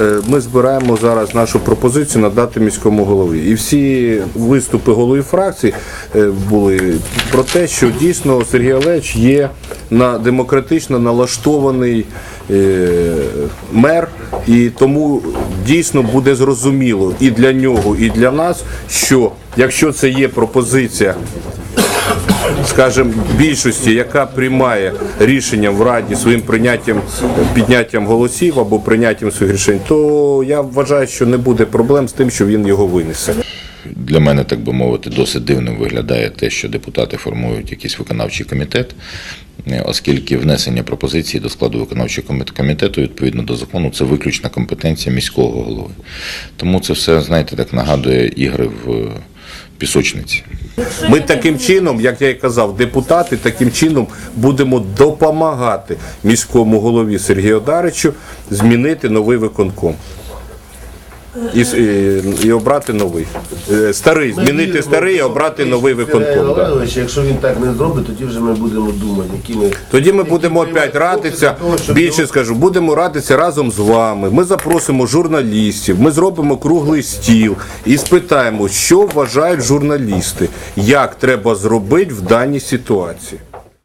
е, ми збираємо зараз нашу пропозицію надати міському голові. І всі виступи голови фракцій е, були про те, що дійсно Сергій Олегович є на демократично налаштований е, мер, і тому дійсно буде зрозуміло і для нього, і для нас, що якщо це є пропозиція скажімо, більшості, яка приймає рішення в Раді своїм прийняттям, підняттям голосів або прийняттям своїх рішень, то я вважаю, що не буде проблем з тим, що він його винесе. Для мене, так би мовити, досить дивним виглядає те, що депутати формують якийсь виконавчий комітет, е, оскільки внесення пропозицій до складу виконавчого комітету відповідно до закону це виключна компетенція міського голови. Тому це все, знаєте, так нагадує ігри в е, пісочниці. Ми таким чином, як я і казав, депутати таким чином будемо допомагати міському голові Сергію Даричу змінити новий виконком. І, і, і обрати новий. Е, Старий, змінити старий і обрати новий виконком. да. Якщо він так не зробить, тоді вже ми будемо думати, які ми Тоді ми будемо опять радитися. Більше скажу, будемо радитися разом з вами. Ми запросимо журналістів, ми зробимо круглий стіл і спитаємо, що вважають журналісти, як треба зробити в даній ситуації.